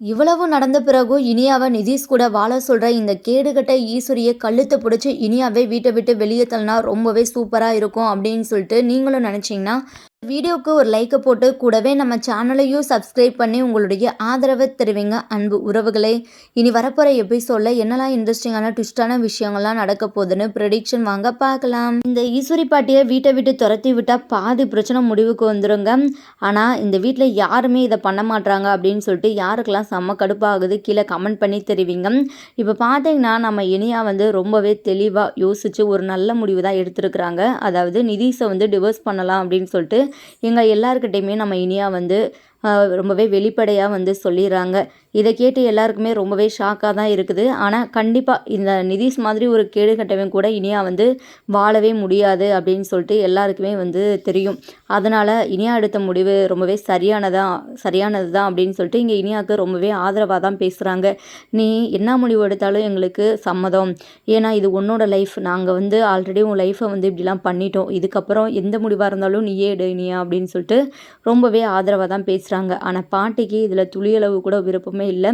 இவ்வளவு நடந்த பிறகும் இனியாவை நிதிஷ் கூட வாழ சொல்கிற இந்த கேடுகட்ட ஈஸ்வரியை கழுத்தை பிடிச்சி இனியாவே வீட்டை விட்டு வெளியே தள்ளினா ரொம்பவே சூப்பராக இருக்கும் அப்படின்னு சொல்லிட்டு நீங்களும் நினச்சிங்கன்னா வீடியோவுக்கு ஒரு லைக்கை போட்டு கூடவே நம்ம சேனலையும் சப்ஸ்கிரைப் பண்ணி உங்களுடைய ஆதரவை தெரிவிங்க. அன்பு உறவுகளே இனி வரப்போகிற எபிசோடில் என்னெல்லாம் இன்ட்ரெஸ்டிங்கான ட்விஸ்டான விஷயங்கள்லாம் நடக்க போகுதுன்னு ப்ரெடிக்ஷன் வாங்க பார்க்கலாம். இந்த ஈஸ்வரி பாட்டியை வீட்டை விட்டு துரத்தி விட்டால் பாதி பிரச்சனை முடிவுக்கு வந்துடுங்க ஆனால் இந்த வீட்டில் யாருமே இதை பண்ண மாட்டாங்க அப்படின்னு சொல்லிட்டு யாருக்கெல்லாம் செம்ம கடுப்பாகுது கீழே கமெண்ட் பண்ணி தெரிவிங்க. இப்போ பார்த்தீங்கன்னா நம்ம இனியா வந்து ரொம்பவே தெளிவாக யோசித்து ஒரு நல்ல முடிவு தான் எடுத்திருக்கிறாங்க. அதாவது நிதிஷை வந்து டிவோர்ஸ் பண்ணலாம் அப்படின்னு சொல்லிட்டு எங்கள் எல்லாருக்கிட்டையுமே நம்ம இனியா வந்து ரொம்பவே வெளிப்படையாக வந்து சொல்லிடுறாங்க. இதை கேட்டு எல்லாருக்குமே ரொம்பவே ஷாக்காக தான் இருக்குது. ஆனால் கண்டிப்பாக இந்த நிதிஷ் மாதிரி ஒரு கேடு கட்டவன் கூட இனியா வந்து வாழவே முடியாது அப்படின்னு சொல்லிட்டு எல்லாருக்குமே வந்து தெரியும். அதனால் இனியா எடுத்த முடிவு ரொம்பவே சரியானதான் சரியானது தான் அப்படின்னு சொல்லிட்டு இங்கே இனியாவுக்கு ரொம்பவே ஆதரவாக தான் பேசுகிறாங்க நீ என்ன முடிவு எடுத்தாலும் எங்களுக்கு சம்மதம். ஏன்னா இது உன்னோட லைஃப் நாங்கள் வந்து ஆல்ரெடி உன் லைஃப்பை வந்து இப்படிலாம் பண்ணிட்டோம். இதுக்கப்புறம் எந்த முடிவாக இருந்தாலும் நீயே எடு இனியா அப்படின்னு சொல்லிட்டு ரொம்பவே ஆதரவாக தான் பேசுகிறாங்க பேசுகிறாங்க ஆனால் பாட்டிக்கு இதில் துளியளவு கூட விருப்பமே இல்லை.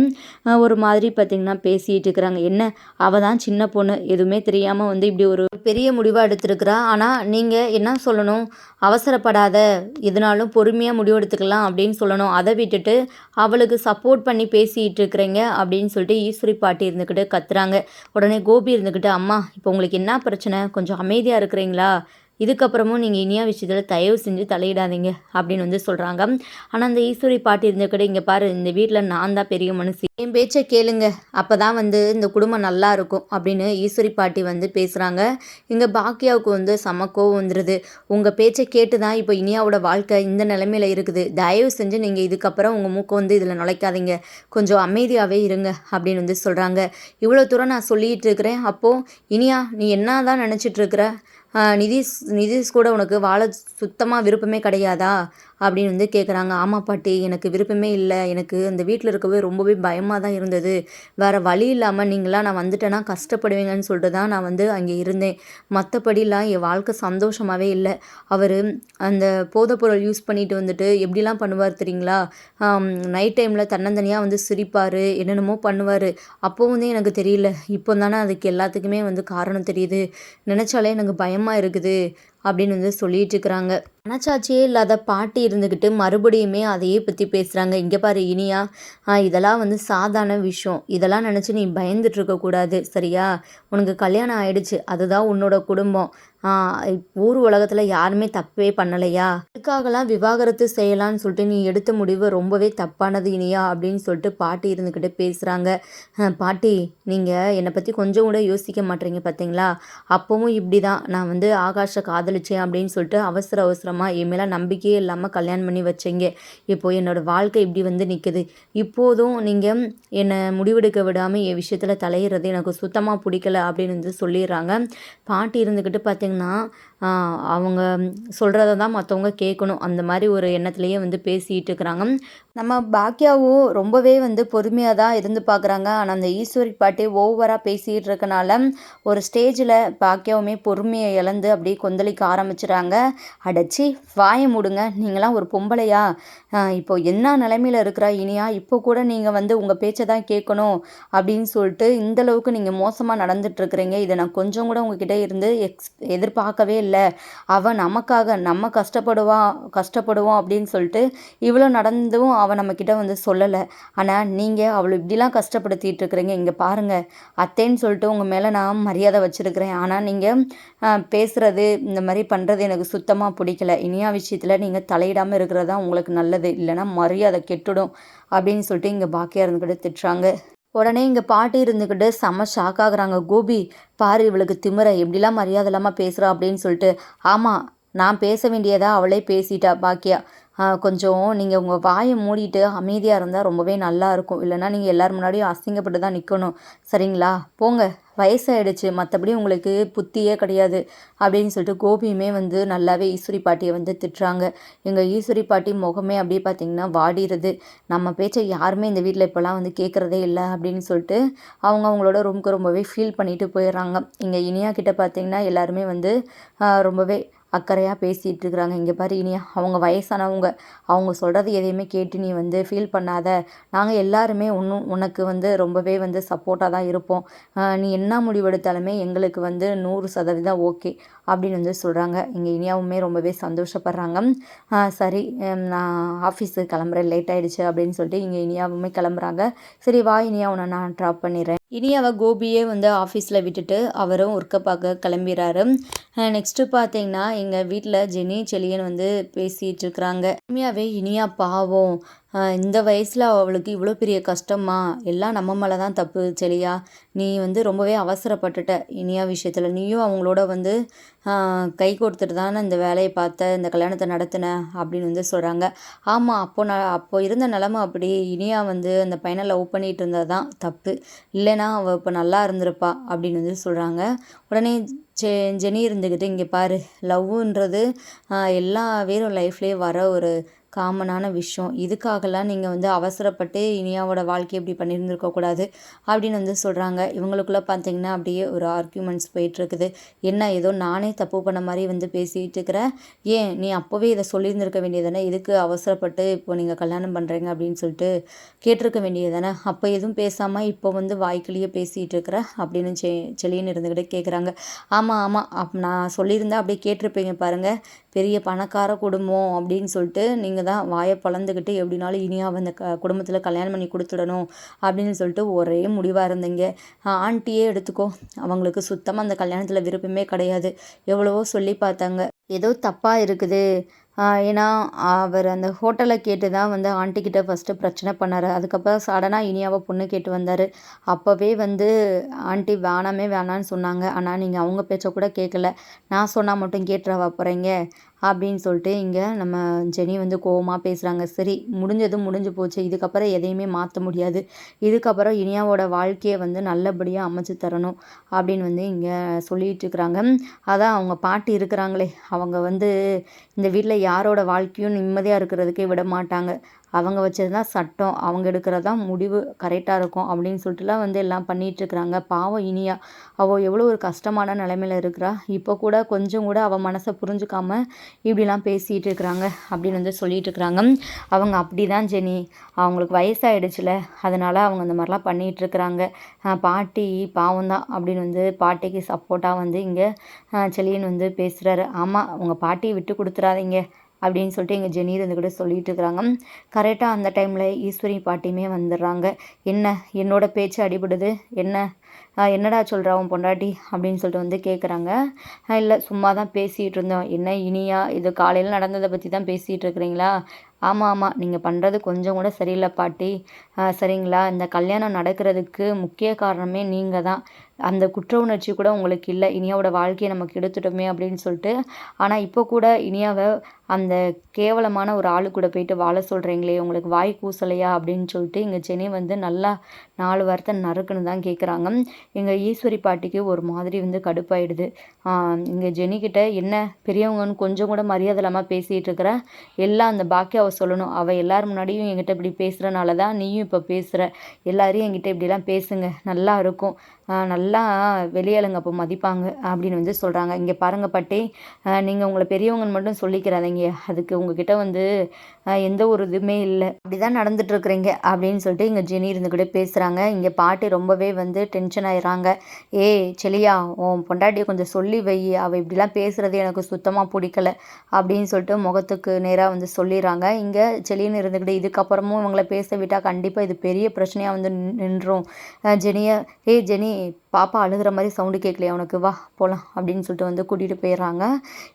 ஒரு மாதிரி பார்த்திங்கன்னா பேசிகிட்டு இருக்கிறாங்க. என்ன? அவள் தான் சின்ன பொண்ணு. எதுவுமே தெரியாமல் வந்து இப்படி ஒரு பெரிய முடிவாக எடுத்திருக்கிறா. ஆனால் நீங்கள் என்ன சொல்லணும்? அவசரப்படாத. எதுனாலும் பொறுமையாக முடிவெடுத்துக்கலாம் அப்படின்னு சொல்லணும். அதை விட்டுட்டு அவளுக்கு சப்போர்ட் பண்ணி பேசிகிட்டு இருக்கிறீங்க அப்படின்னு சொல்லிட்டு ஈஸ்வரி பாட்டி இருந்துக்கிட்டு கத்துறாங்க. உடனே கோபி இருந்துக்கிட்டு அம்மா இப்போ உங்களுக்கு என்ன பிரச்சனை? கொஞ்சம் அமைதியாக இருக்கிறீங்களா? இதுக்கப்புறமும் நீங்கள் இனியா விஷயத்தில் தயவு செஞ்சு தலையிடாதீங்க அப்படின்னு வந்து சொல்கிறாங்க ஆனால் அந்த ஈஸ்வரி பாட்டி இருந்த கூட இங்கே பாரு இந்த வீட்டில் நான் தான் பெரிய மனுஷி. என் பேச்சை கேளுங்க. அப்போ தான் வந்து இந்த குடும்பம் நல்லா இருக்கும் அப்படின்னு ஈஸ்வரி பாட்டி வந்து பேசுகிறாங்க இங்கே பாக்கியாவுக்கு வந்து செம கோவம் வந்துடுது உங்கள் பேச்சை கேட்டு தான் இப்போ இனியாவோட வாழ்க்கை இந்த நிலைமையில் இருக்குது. தயவு செஞ்சு நீங்கள் இதுக்கப்புறம் உங்கள் மூக்கை வந்து இதில் நுழைக்காதீங்க. கொஞ்சம் அமைதியாகவே இருங்க அப்படின்னு வந்து சொல்கிறாங்க இவ்வளோ தூரம் நான் சொல்லிகிட்டு இருக்கிறேன். அப்போது இனியா நீ என்ன தான் நினச்சிட்ருக்கிற நிதிஷ் நிதிஷ் கூட உனக்கு வாழ சுத்தமாக விருப்பமே கிடையாதா? அப்படின்னு வந்து கேட்குறாங்க ஆமாம் பாட்டி எனக்கு விருப்பமே இல்லை. எனக்கு அந்த வீட்டில் இருக்கவே ரொம்பவே பயமாக தான் இருந்தது. வேறு வழி இல்லாமல் நீங்களாம் நான் வந்துட்டேன்னா கஷ்டப்படுவீங்கன்னு சொல்லிட்டு தான் நான் வந்து அங்கே இருந்தேன். மற்றபடிலாம் என் வாழ்க்கை சந்தோஷமாகவே இல்லை. அவர் அந்த போதைப்பொருள் யூஸ் பண்ணிட்டு வந்துட்டு எப்படிலாம் பண்ணுவார் தெரியுங்களா? நைட் டைமில் தன்னந்தனியாக வந்து சிரிப்பார் என்னென்னமோ பண்ணுவார். அப்போ வந்து எனக்கு தெரியல. இப்போ தானே அதுக்கு எல்லாத்துக்குமே வந்து காரணம் தெரியுது. நினச்சாலே எனக்கு பயமாக இருக்குது. அப்படின்னு வந்து சொல்லிட்டு இருக்கிறாங்க மனச்சாட்சியே இல்லாத பாட்டி இருந்துக்கிட்டு மறுபடியுமே அதையே பற்றி பேசுகிறாங்க இங்கே பாரு இனியா இதெல்லாம் வந்து சாதாரண விஷயம். இதெல்லாம் நினச்சி நீ பயந்துட்டு இருக்கக்கூடாது சரியா? உனக்கு கல்யாணம் ஆயிடுச்சு அதுதான் உன்னோட குடும்பம். ஊர் உலகத்தில் யாருமே தப்பே பண்ணலையா? இதுக்காகலாம் விவாகரத்து செய்யலான்னு சொல்லிட்டு நீ எடுத்த முடிவு ரொம்பவே தப்பானது இனியா அப்படின்னு சொல்லிட்டு பாட்டி இருந்துக்கிட்டு பேசுகிறாங்க பாட்டி நீங்கள் என்னை பற்றி கொஞ்சம் கூட யோசிக்க மாட்டீங்க பார்த்தீங்களா அப்போவும் இப்படி தான் நான் வந்து ஆகாஷை காதலிச்சேன் அப்படின்னு சொல்லிட்டு அவசர அவசரமாக என் மேலே நம்பிக்கையே இல்லாமல் கல்யாணம் பண்ணி வச்சீங்க. இப்போது என்னோடய வாழ்க்கை இப்படி வந்து நிற்குது இப்போதும் நீங்கள் என்னை முடிவெடுக்க விடாமல் என் விஷயத்தில் தலையிறது எனக்கு சுத்தமாக பிடிக்கல அப்படின்னு வந்து சொல்லிடுறாங்க. பாட்டி இருந்துக்கிட்டு பார்த்தீங்கன்னா பார்த்திங்கன்னா அவங்க சொல்கிறத தான் மற்றவங்க கேட்கணும். அந்த மாதிரி ஒரு எண்ணத்துலேயே வந்து பேசிகிட்டு இருக்கிறாங்க. நம்ம பாக்கியாவும் ரொம்பவே வந்து பொறுமையாக தான் இருந்து பார்க்குறாங்க ஆனால் அந்த ஈஸ்வரி பாட்டி ஓவராக பேசிகிட்டு இருக்கனால ஒரு ஸ்டேஜில் பாக்கியாவுமே பொறுமையை இழந்து அப்படியே கொந்தளிக்க ஆரம்பிச்சுறாங்க. அடைச்சி வாயை முடுங்க. நீங்களாம் ஒரு பொம்பளையா? இப்போ என்ன நிலைமையில் இருக்கிறா இனியா? இப்போ கூட நீங்கள் வந்து உங்கள் பேச்சை தான் கேட்கணும் அப்படின்னு சொல்லிட்டு இந்தளவுக்கு நீங்கள் மோசமாக நடந்துட்டுருக்குறீங்க இதை நான் கொஞ்சம் கூட உங்ககிட்ட இருந்து எக்ஸ் எதிர்பார்க்கவே இல்லை. அவன் நமக்காக நம்ம கஷ்டப்படுவான் கஷ்டப்படுவோம் அப்படின்னு சொல்லிட்டு இவ்வளோ நடந்தும் அவன் நம்மக்கிட்ட வந்து சொல்லலை. ஆனால் நீங்கள் அவளை இப்படிலாம் கஷ்டப்படுத்திட்டு இருக்கிறீங்க இங்கே பாருங்கள் அத்தேன்னு சொல்லிட்டு உங்கள் மேலே நான் மரியாதை வச்சுருக்கிறேன். ஆனால் நீங்கள் பேசுகிறது இந்த மாதிரி பண்ணுறது எனக்கு சுத்தமாக பிடிக்கல. இனியா விஷயத்தில் நீங்கள் தலையிடாமல் இருக்கிறது தான் உங்களுக்கு நல்லது. இல்லைன்னா மரியாதை கெட்டுடும் அப்படின்னு சொல்லிட்டு இங்கே பாக்கியாக இருந்துக்கிட்டு திட்டுறாங்க. உடனே இங்கே பாட்டி இருந்துக்கிட்டு செம்ம ஷாக் ஆகுறாங்க. கோபி பாரு இவளுக்கு திமிர எப்படிலாம் மரியாதை இல்லாமல் பேசுகிறா அப்படின்னு சொல்லிட்டு ஆமாம் நான் பேச வேண்டியதா அவளே பேசிட்டா பாக்கியா. கொஞ்சம் நீங்கள் உங்கள் வாயை மூடிட்டு அமைதியாக இருந்தால் ரொம்பவே நல்லா இருக்கும். இல்லைனா நீங்கள் எல்லோரும் முன்னாடியும் அசிங்கப்பட்டு தான் நிற்கணும் சரிங்களா? போங்க. வயசாயிடுச்சு. மற்றபடி உங்களுக்கு புத்தியே கிடையாது அப்படின்னு சொல்லிட்டு கோபியுமே வந்து நல்லாவே ஈஸ்வரி பாட்டியை வந்து திட்டுறாங்க. எங்கள் ஈஸ்வரி பாட்டி முகமே அப்படியே பார்த்திங்கன்னா வாடிடுது நம்ம பேச்சை யாருமே இந்த வீட்டில் இப்போலாம் வந்து கேட்குறதே இல்லை அப்படின்னு சொல்லிட்டு அவங்க அவங்களோட ரூமுக்கு ரொம்பவே ஃபீல் பண்ணிட்டு போயிடுறாங்க. இங்கே இனியா கிட்ட பார்த்திங்கன்னா எல்லாருமே வந்து ரொம்பவே அக்கறையாக பேசிகிட்டு இருக்கிறாங்க இங்கே பாரு இனி அவங்க வயசானவங்க அவங்க சொல்கிறது எதையுமே கேட்டு நீ வந்து ஃபீல் பண்ணாத. நாங்கள் எல்லாருமே ஒன்றும் உனக்கு வந்து ரொம்பவே வந்து சப்போர்ட்டாக தான் இருப்போம். நீ என்ன முடிவெடுத்தாலுமே எங்களுக்கு வந்து நூறு சதவீதம் ஓகே அப்படின்னு வந்து சொல்கிறாங்க இங்கே இனியாவுமே ரொம்பவே சந்தோஷப்படுறாங்க. சரி நான் ஆஃபீஸுக்கு கிளம்புறேன். லேட் ஆகிடுச்சு அப்படின்னு சொல்லிட்டு இங்கே இனியாவுமே கிளம்புறாங்க. சரி வா இனியா உன்னை நான் ட்ராப் பண்ணிடுறேன். இனி அவள் கோபியே வந்து ஆஃபீஸில் விட்டுட்டு அவரும் ஒர்க்கை பார்க்க கிளம்பிடுறாரு நெக்ஸ்ட்டு பார்த்தீங்கன்னா எங்கள் வீட்டில் ஜெனி செலியன் வந்து பேசிகிட்டு இருக்கிறாங்க. உண்மையாகவே இனியா பாவம். இந்த வயசில் அவளுக்கு இவ்வளோ பெரிய கஷ்டமா? எல்லாம் நம்ம மேலே தான் தப்பு செலியா? நீ வந்து ரொம்பவே அவசரப்பட்டுட்ட இனியா விஷயத்தில். நீயும் அவங்களோட வந்து கை கொடுத்துட்டு தானே இந்த வேலையை பார்த்த இந்த கல்யாணத்தை நடத்தின அப்படின்னு வந்து சொல்கிறாங்க ஆமாம் அப்போ நான் அப்போ இருந்த நிலமை அப்படி. இனியா வந்து அந்த பையனை லவ் பண்ணிகிட்டு இருந்தால் தான் தப்பு. இல்லைன்னா அவள் இப்போ நல்லா இருந்திருப்பா அப்படின்னு வந்து சொல்கிறாங்க உடனே ஜெ ஜெனி இருந்துக்கிட்டு இங்கே பாரு லவ்வுன்றது எல்லா பேரும் லைஃப்லேயே வர ஒரு காமனான விஷயம். இதுக்காகலாம் நீங்கள் வந்து அவசரப்பட்டு இனியாவோட வாழ்க்கை இப்படி பண்ணியிருந்துருக்கக்கூடாது அப்படின்னு வந்து சொல்கிறாங்க இவங்களுக்குள்ளே பார்த்தீங்கன்னா அப்படியே ஒரு ஆர்கியூமெண்ட்ஸ் போயிட்டுருக்குது. என்ன ஏதோ நானே தப்பு பண்ண மாதிரி வந்து பேசிகிட்டு இருக்கிறேன் ஏன்? நீ அப்போவே இதை சொல்லியிருந்திருக்க வேண்டியதானே எதுக்கு அவசரப்பட்டு இப்போ நீங்கள் கல்யாணம் பண்ணுறீங்க அப்படின்னு சொல்லிட்டு கேட்டிருக்க வேண்டியதானே அப்போ எதுவும் பேசாமல் இப்போ வந்து வாய்க்கிலேயே பேசிகிட்டு இருக்கிற அப்படின்னு செ செலின்னு இருந்துக்கிட்டே கேட்குறாங்க ஆமாம் ஆமாம் அப் நான் சொல்லியிருந்தேன் அப்படியே கேட்டிருப்பீங்க பாருங்கள் பெரிய பணக்கார குடும்பம் அப்படின்னு சொல்லிட்டு நீங்கள் தான் வாயை பழந்துக்கிட்டு எப்படினாலும் இனியாக அந்த க குடும்பத்தில் கல்யாணம் பண்ணி கொடுத்துடணும் அப்படின்னு சொல்லிட்டு ஒரே முடிவாக இருந்தீங்க. ஆண்டியே எடுத்துக்கோ. அவங்களுக்கு சுத்தமாக அந்த கல்யாணத்தில் விருப்பமே கிடையாது. எவ்வளவோ சொல்லி பார்த்தாங்க. ஏதோ தப்பாக இருக்குது. ஏன்னா அவர் அந்த ஹோட்டலை கேட்டு தான் வந்து ஆண்டிக்கிட்ட ஃபஸ்ட்டு பிரச்சனை பண்ணார். அதுக்கப்புறம் சடனாக இனியாவை பொண்ணு கேட்டு வந்தார். அப்போவே வந்து ஆண்டி வேணாமே வேணான்னு சொன்னாங்க. ஆனால் நீங்கள் அவங்க பேச்சை கூட கேட்கல நான் சொன்னால் மட்டும் கேட்டுறவா போகிறீங்க அப்படின்னு சொல்லிட்டு இங்கே நம்ம ஜெனி வந்து கோவமாக பேசுகிறாங்க சரி முடிஞ்சதும் முடிஞ்சு போச்சு. இதுக்கப்புறம் எதையுமே மாற்ற முடியாது. இதுக்கப்புறம் இனியாவோட வாழ்க்கையை வந்து நல்லபடியாக அமைச்சு தரணும் அப்படின்னு வந்து இங்கே சொல்லிகிட்டு இருக்கிறாங்க. அதான் அவங்க பாட்டி இருக்கிறாங்களே. அவங்க வந்து இந்த வீட்டில் யாரோட வாழ்க்கையும் நிம்மதியாக இருக்கிறதுக்கே விட மாட்டாங்க. அவங்க வச்சது தான் சட்டம் அவங்க எடுக்கிறது தான் முடிவு கரெக்டாக இருக்கும் அப்படின்னு சொல்லிட்டுலாம் வந்து எல்லாம் பண்ணிகிட்ருக்குறாங்க பாவம் இனியா அவள் எவ்வளோ ஒரு கஷ்டமான நிலைமையில் இருக்கிறா. இப்போ கூட கொஞ்சம் கூட அவள் மனசை புரிஞ்சுக்காம இப்படிலாம் பேசிகிட்டு இருக்கிறாங்க அப்படின்னு வந்து சொல்லிகிட்டு இருக்கிறாங்க அவங்க அப்படி தான் ஜெனி. அவங்களுக்கு வயசாகிடுச்சுல அதனால் அவங்க அந்த மாதிரிலாம் பண்ணிகிட்ருக்குறாங்க பாட்டி பாவம் தான் அப்படின்னு வந்து பாட்டிக்கு சப்போர்ட்டாக வந்து இங்கே செலியன் வந்து பேசுகிறாரு ஆமாம் உங்கள் பாட்டியை விட்டு கொடுத்துறாதீங்க. அப்படின்னு சொல்லிட்டு எங்கள் ஜெனி இருந்து கூட சொல்லிட்டு இருக்கிறாங்க. கரெக்டாக அந்த டைமில் ஈஸ்வரி பாட்டியுமே வந்துடுறாங்க. என்ன என்னோட பேச்சு அடிபடுது? என்ன? என்னடா சொல்கிறா உன் பொண்டாட்டி? அப்படின்னு சொல்லிட்டு வந்து கேட்குறாங்க இல்லை சும்மா தான் பேசிகிட்டு இருந்தோம். என்ன இனியா? இது காலையில் நடந்ததை பற்றி தான் பேசிகிட்டு இருக்கிறீங்களா? ஆமாம் ஆமாம் நீங்கள் பண்ணுறது கொஞ்சம் கூட சரியில்லை பாட்டி. சரிங்களா? இந்த கல்யாணம் நடக்கிறதுக்கு முக்கிய காரணமே நீங்கள் தான். அந்த குற்ற உணர்ச்சி கூட உங்களுக்கு இல்லை. இனியாவோட வாழ்க்கையை நமக்கு எடுத்துட்டோமே அப்படின்னு சொல்லிட்டு. ஆனால் இப்போ கூட இனியாவை அந்த கேவலமான ஒரு ஆளு கூட போயிட்டு வாழ சொல்கிறீங்களே உங்களுக்கு வாய் கூசலையா அப்படின்னு சொல்லிட்டு இங்கே சென்னை வந்து நல்லா நாலு வாரத்தை நறுக்குன்னு தான் கேட்குறாங்க எங்கள் ஈஸ்வரி பாட்டிக்கு ஒரு மாதிரி வந்து கடுப்பாயிடுது. இங்கே ஜெனிக்கிட்ட என்ன பெரியவங்கன்னு கொஞ்சம் கூட மரியாதை இல்லாமல் பேசிகிட்டு இருக்கிற எல்லாம் அந்த பாக்கிய அவள் சொல்லணும். அவள் எல்லார் முன்னாடியும் என்கிட்ட இப்படி பேசுகிறனால தான் நீயும் இப்போ பேசுகிற எல்லாரையும் என்கிட்ட இப்படிலாம் பேசுங்க. நல்லா இருக்கும். நல்லா வெளியாளுங்க அப்போ மதிப்பாங்க அப்படின்னு வந்து சொல்கிறாங்க இங்கே பாருங்கள் பாட்டி நீங்கள் உங்களை பெரியவங்கன்னு மட்டும் சொல்லிக்கிறாதீங்க. அதுக்கு உங்ககிட்ட வந்து எந்த ஒரு இதுவுமே இல்லை. அப்படி தான் நடந்துட்டுருக்குறீங்க அப்படின்னு சொல்லிட்டு இங்கே ஜெனி இருந்துக்கிட்டே பேசுகிறாங்க இங்கே பாட்டி ரொம்பவே வந்து டென்ஷன் ஆயிடுறாங்க ஏ செலியா உன் பொண்டாட்டியை கொஞ்சம் சொல்லி வை. அவள் இப்படிலாம் பேசுகிறது எனக்கு சுத்தமாக பிடிக்கல அப்படின்னு சொல்லிட்டு முகத்துக்கு நேராக வந்து சொல்லிடுறாங்க இங்கே செலின்னு இருந்துக்கிட்டு இதுக்கப்புறமும் இவங்களை பேச விட்டால் கண்டிப்பாக இது பெரிய பிரச்சனையாக வந்து நின்றோம். ஜெனியை ஏ ஜெனி பாப்பா அழுகிற மாதிரி சவுண்டு கேட்கலையா உனக்கு வா போகலாம் அப்படின்னு சொல்லிட்டு வந்து கூட்டிகிட்டு போயிடுறாங்க.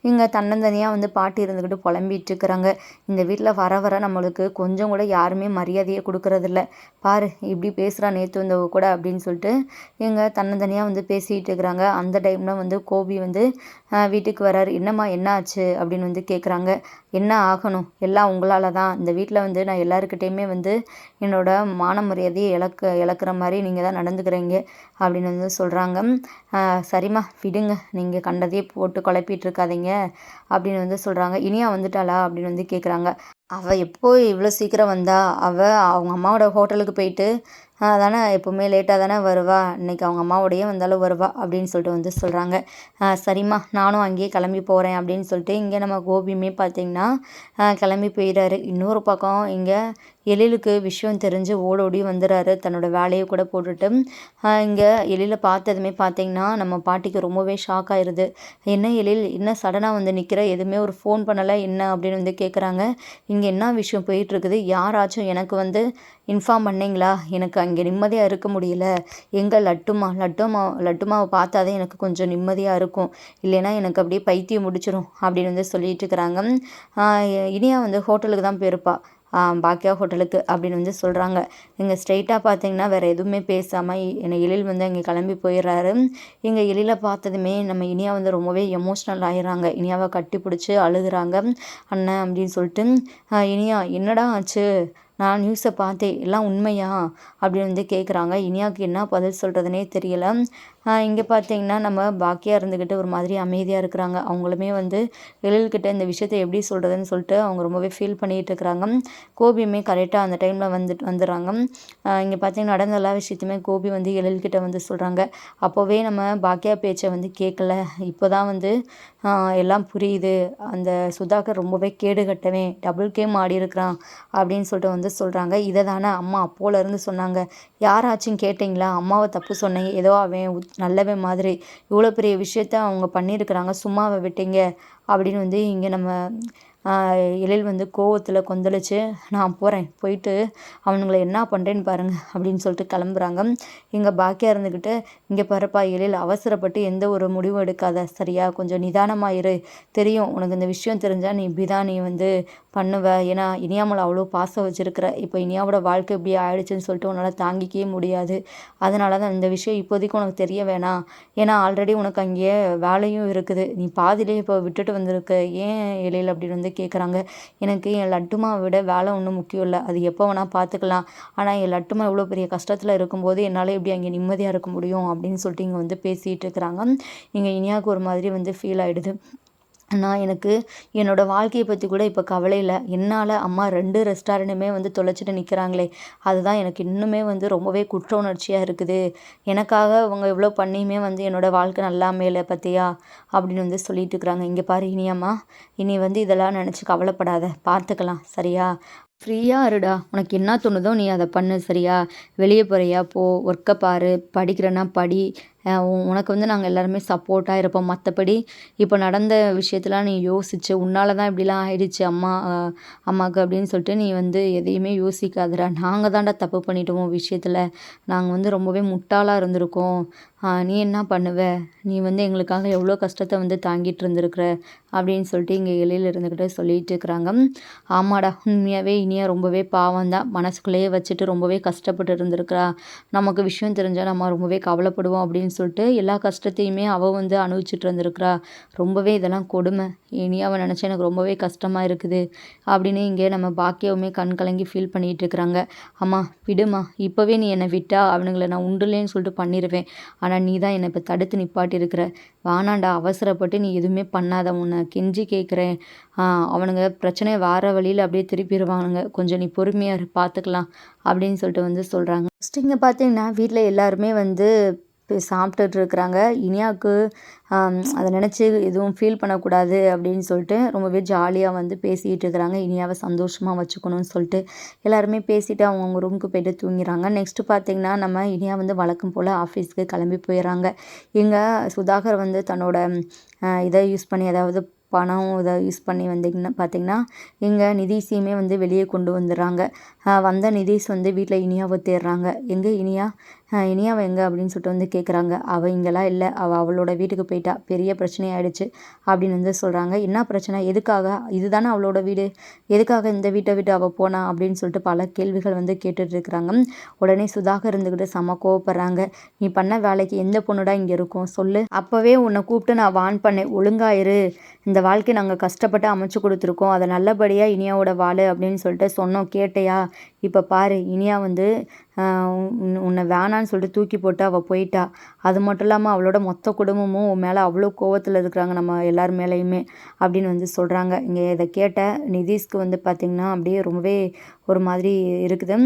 இங்கே தன்னந்தனியாக வந்து பாட்டி இருந்துக்கிட்டு புலம்பிகிட்டு இருக்கிறாங்க. இந்த வீட்டில் வர வர நம்மளுக்கு கொஞ்சம் கூட யாருமே மரியாதையை கொடுக்கறதில்ல பாரு இப்படி பேசுகிறா நேற்று வந்தவ கூட அப்படின்னு சொல்லிட்டு இங்கே தன்னந்தனியாக வந்து பேசிகிட்டு இருக்கிறாங்க. அந்த டைமில் வந்து கோபி வந்து வீட்டுக்கு வராரு. என்னம்மா என்ன ஆச்சு அப்படின்னு வந்து கேட்குறாங்க என்ன ஆகணும்? எல்லாம் உங்களால் தான் இந்த வீட்டில் வந்து நான் எல்லாருக்கிட்டேயுமே வந்து என்னோடய மான மரியாதையை இழக்க இழக்கிற மாதிரி நீங்கள் தான் நடந்துக்கிறீங்க அப்படின்னு வந்து சொல்கிறாங்க சரிம்மா விடுங்க. நீங்கள் கண்டதையே போட்டு குழப்பிட்டு இருக்காதீங்க அப்படின்னு வந்து சொல்கிறாங்க இனியா வந்துட்டாளா அப்படின்னு வந்து கேட்குறாங்க அவள் எப்போ இவ்வளோ சீக்கிரம் வந்தா? அவள் அவங்க அம்மாவோட ஹோட்டலுக்கு போயிட்டு தானே எப்போவுமே லேட்டாக தானே வருவா. இன்றைக்கி அவங்க அம்மாவோடையே வந்தாலும் வருவா அப்படின்னு சொல்லிட்டு வந்து சொல்கிறாங்க சரிம்மா நானும் அங்கேயே கிளம்பி போகிறேன் அப்படின்னு சொல்லிட்டு இங்கே நம்ம கோபியுமே பார்த்தீங்கன்னா கிளம்பி போயிடுறாரு. இன்னொரு பக்கம் இங்கே எழிலுக்கு விஷயம் தெரிஞ்சு ஓடோடி வந்துடுறாரு. தன்னோட வேலையை கூட போட்டுட்டு இங்கே எழில பார்த்ததுமே பார்த்தீங்கன்னா நம்ம பாட்டிக்கு ரொம்பவே ஷாக் ஆயிடுது என்ன எழில் என்ன சடனாக வந்து நிற்கிற எதுவுமே ஒரு ஃபோன் பண்ணலை என்ன அப்படின்னு வந்து கேட்குறாங்க இங்கே என்ன விஷயம் போயிட்டுருக்குது யாராச்சும் எனக்கு வந்து இன்ஃபார்ம் பண்ணிங்களா? எனக்கு அங்கே நிம்மதியாக இருக்க முடியல. எங்கே லட்டுமா லட்டுமா லட்டுமாவை பார்த்தாதான் எனக்கு கொஞ்சம் நிம்மதியாக இருக்கும். இல்லைன்னா எனக்கு அப்படியே பைத்தியம் முடிச்சிடும் அப்படின்னு வந்து சொல்லிட்டு இருக்கிறாங்க. இனியா வந்து ஹோட்டலுக்கு தான் போயிருப்பா. பாக்கியா ஹோட்டலுக்கு அப்படின்னு வந்து சொல்கிறாங்க இங்கே ஸ்ட்ரைட்டாக பார்த்தீங்கன்னா வேறு எதுவுமே பேசாமல் என்னை எழில் வந்து அங்கே கிளம்பி போயிடுறாரு. இங்கே எழில பார்த்ததுமே நம்ம இனியா வந்து ரொம்பவே எமோஷ்னல் ஆகிடுறாங்க இனியாவை கட்டி பிடிச்சி அழுகுறாங்க. அண்ணன் அப்படின்னு சொல்லிட்டு இனியா என்னடா ஆச்சு? நான் நியூஸை பார்த்தேன் எல்லாம் உண்மையா? அப்படின்னு வந்து கேட்குறாங்க இனியாவுக்கு என்ன பதில் சொல்கிறதுனே தெரியல. இங்கே பார்த்தீங்கன்னா நம்ம பாக்கியாக இருந்துக்கிட்டு ஒரு மாதிரி அமைதியாக இருக்கிறாங்க. அவங்களுமே வந்து எழில்கிட்ட இந்த விஷயத்தை எப்படி சொல்கிறதுன்னு சொல்லிட்டு அவங்க ரொம்பவே ஃபீல் பண்ணிகிட்டு இருக்கிறாங்க. கோபியுமே கரெக்டாக அந்த டைமில் வந்துட்டு வந்துடுறாங்க. இங்கே பார்த்தீங்கன்னா நடந்த எல்லா விஷயத்தையுமே கோபி வந்து எழில்கிட்ட வந்து சொல்கிறாங்க அப்போவே நம்ம பாக்கியா பேச்சை வந்து கேட்கல இப்போ தான் வந்து எல்லாம் புரியுது. அந்த சுதாகர் ரொம்பவே கேடு கட்டவே டபுள் கேம் ஆடி இருக்கிறான் அப்படின்னு சொல்லிட்டு வந்து சொல்கிறாங்க இதை தானே அம்மா அப்போலேருந்து சொன்னாங்க. யாராச்சும் கேட்டிங்களா? அம்மாவை தப்பு சொன்னேன். ஏதோ அவன் நல்லவன் மாதிரி. இவ்வளோ பெரிய விஷயத்த அவங்க பண்ணியிருக்கிறாங்க. சும்மாவை விட்டீங்க. அப்படின்னு வந்து இங்கே நம்ம எழில் வந்து கோவத்தில் கொந்தளிச்சு நான் போகிறேன் போயிட்டு அவனுங்களை என்ன பண்ணுறேன்னு பாருங்கள் அப்படின்னு சொல்லிட்டு கிளம்புறாங்க. இங்கே பாக்கியாக இருந்துக்கிட்டு இங்கே பாருப்பா எழில் அவசரப்பட்டு எந்த ஒரு முடிவும் எடுக்காத சரியா? கொஞ்சம் நிதானமாக இரு. தெரியும் உனக்கு இந்த விஷயம் தெரிஞ்சால் நீ இப்படி தான் நீ வந்து பண்ணுவ. ஏன்னா இனியாமல் அவ்வளோ பாசம் வச்சுருக்கிற. இப்போ இனியாவோட வாழ்க்கை இப்படி ஆயிடுச்சுன்னு சொல்லிட்டு உன்னால் தாங்கிக்கவே முடியாது. அதனால தான் இந்த விஷயம் இப்போதைக்கு உனக்கு தெரிய வேணாம். ஏன்னா ஆல்ரெடி உனக்கு அங்கேயே வேலையும் இருக்குது. நீ பாதிலே இப்போ விட்டுட்டு வந்திருக்க. ஏன் எழில்? அப்படின்னு வந்து கேட்குறாங்க எனக்கு என் லட்டுமாவை விட வேலை ஒன்றும் முக்கியம் இல்லை. அது எப்போ வேணால் பார்த்துக்கலாம் ஆனால் என் லட்டுமா இவ்வளோ பெரிய கஷ்டத்தில் இருக்கும்போது என்னால் எப்படி அங்கே நிம்மதியாக இருக்க முடியும்? அப்படின்னு சொல்லிட்டு இங்கே வந்து பேசிகிட்டு இருக்கிறாங்க. இங்கே இனியாவுக்கு ஒரு மாதிரி வந்து ஃபீல் ஆகிடுது நான் எனக்கு என்னோடய வாழ்க்கையை பற்றி கூட இப்போ கவலை இல்லை. என்னால் அம்மா ரெண்டு ரெஸ்டாரண்ட்டுமே வந்து தொலைச்சிட்டு நிற்கிறாங்களே அதுதான் எனக்கு இன்னுமே வந்து ரொம்பவே குற்ற உணர்ச்சியாக இருக்குது. எனக்காக அவங்க இவ்வளோ பண்ணியுமே வந்து என்னோடய வாழ்க்கை நல்லா மேலே பார்த்தியா அப்படின்னு வந்து சொல்லிட்டு இருக்கிறாங்க. இங்கே பாரு இனியம்மா. இனி வந்து இதெல்லாம் நினச்சி கவலைப்படாத. பார்த்துக்கலாம் சரியா? ஃப்ரீயாக இருடா. உனக்கு என்ன தோணுதோ நீ அதை பண்ணு. சரியா? வெளியே போகிறியா போ. ஒர்க்கை பாரு. படிக்கிறேன்னா படி. உனக்கு வந்து நாங்கள் எல்லாருமே சப்போர்ட்டாக இருப்போம். மற்றபடி இப்போ நடந்த விஷயத்தெலாம் நீ யோசிச்சு உன்னால் தான் இப்படிலாம் ஆயிடுச்சு அம்மா அம்மாவுக்கு அப்படின்னு சொல்லிட்டு நீ வந்து எதையுமே யோசிக்காதடா. நாங்கள் தான்டா தப்பு பண்ணிட்டோம் விஷயத்தில். நாங்கள் வந்து ரொம்பவே முட்டாளாக இருந்திருக்கோம். நீ என்ன பண்ணுவ? நீ வந்து எங்களுக்காக எவ்வளோ கஷ்டத்தை வந்து தாங்கிட்டு இருந்திருக்கிற? அப்படின்னு சொல்லிட்டு இங்கே எழில் இருந்துக்கிட்டு சொல்லிட்டு இருக்கிறாங்க. ஆமாடா உண்மையாகவே இனியா ரொம்பவே பாவம் தான் மனசுக்குள்ளேயே வச்சுட்டு ரொம்பவே கஷ்டப்பட்டு இருந்திருக்கிறா. நமக்கு விஷயம் தெரிஞ்சால் நம்ம ரொம்பவே கவலைப்படுவோம் அப்படின்னு அப்படின்னு சொல்லிட்டு எல்லா கஷ்டத்தையுமே அவள் வந்து அனுபவிச்சுட்டு இருந்திருக்கிறா ரொம்பவே இதெல்லாம் கொடுமை. இனி அவள் நினச்சா எனக்கு ரொம்பவே கஷ்டமாக இருக்குது அப்படின்னு இங்கே நம்ம பாக்கியவுமே கண் கலங்கி ஃபீல் பண்ணிகிட்டு இருக்கிறாங்க. அம்மா விடுமா இப்போவே நீ என்னை விட்டா அவனுங்களை நான் உண்டுலேன்னு சொல்லிட்டு பண்ணிடுவேன் ஆனால் நீ தான் என்னை இப்போ தடுத்து நிப்பாட்டியிருக்கிற வானாண்டா அவசரப்பட்டு நீ எதுவுமே பண்ணாத. உன்னை கெஞ்சி கேட்குறேன். அவனுங்க பிரச்சனை வார வழியில் அப்படியே திருப்பிடுவானுங்க. கொஞ்சம் நீ பொறுமையாக பார்த்துக்கலாம் அப்படின்னு சொல்லிட்டு வந்து சொல்கிறாங்க ஃபஸ்ட்டு இங்கே பார்த்தீங்கன்னா வீட்டில் எல்லாருமே வந்து சாப்பிட்டுட்டு இருக்கிறாங்க இனியாவுக்கு அதை நினச்சி எதுவும் ஃபீல் பண்ணக்கூடாது அப்படின்னு சொல்லிட்டு ரொம்பவே ஜாலியாக வந்து பேசிகிட்டு இருக்கிறாங்க இனியாவை சந்தோஷமாக வச்சுக்கணும்னு சொல்லிட்டு எல்லாருமே பேசிவிட்டு அவங்கவுங்க ரூமுக்கு போய்ட்டு தூங்கிறாங்க நெக்ஸ்ட்டு பார்த்திங்கன்னா நம்ம இனியா வந்து வழக்கம் போல் ஆஃபீஸ்க்கு கிளம்பி போயிடுறாங்க. இங்கே சுதாகர் வந்து தன்னோட இதை யூஸ் பண்ணி அதாவது பணம் இதை யூஸ் பண்ணி வந்திங்கன்னா பார்த்திங்கன்னா எங்கள் நிதிஷையுமே வந்து வெளியே கொண்டு வந்துடுறாங்க. வந்த நிதிஷ் வந்து வீட்டில் இனியாவை தேடுறாங்க. எங்கே இனியா? இனியாவை எங்கே? அப்படின்னு சொல்லிட்டு வந்து கேட்குறாங்க அவள் இங்கெல்லாம் இல்லை. அவள் அவளோட வீட்டுக்கு போயிட்டா. பெரிய பிரச்சனையாயிடுச்சு அப்படின்னு வந்து சொல்கிறாங்க என்ன பிரச்சனை? எதுக்காக? இதுதானே அவளோட வீடு. எதுக்காக இந்த வீட்டை விட்டு அவள் போனா? அப்படின்னு சொல்லிட்டு பல கேள்விகள் வந்து கேட்டுட்ருக்குறாங்க உடனே சுதாகர் இருந்துக்கிட்டு செம கோவப்படுறாங்க. நீ பண்ண வேலைக்கு எந்த பொண்ணுடா இங்கே இருக்கும்? சொல்லு. அப்போவே உன்னை கூப்பிட்டு நான் வான் பண்ணேன். ஒழுங்காயிரு இந்த வாழ்க்கை நாங்கள் கஷ்டப்பட்டு அமைச்சு கொடுத்துருக்கோம். அதை நல்லபடியாக இனியாவோட வாழு அப்படின்னு சொல்லிட்டு சொன்னோம். கேட்டையா இப்போ பாரு இனியா வந்து உன்னை வேணான்னு சொல்லிட்டு தூக்கி போட்டு அவள் போயிட்டா. அது மட்டும் இல்லாமல் அவளோட மொத்த குடும்பமும் உன் மேலே அவ்வளோ கோவத்தில் இருக்கிறாங்க நம்ம எல்லார் மேலேயுமே அப்படின்னு வந்து சொல்கிறாங்க இங்கே இதை கேட்ட நிதிஷ்க்கு வந்து பார்த்திங்கன்னா அப்படியே ரொம்பவே ஒரு மாதிரி இருக்குது.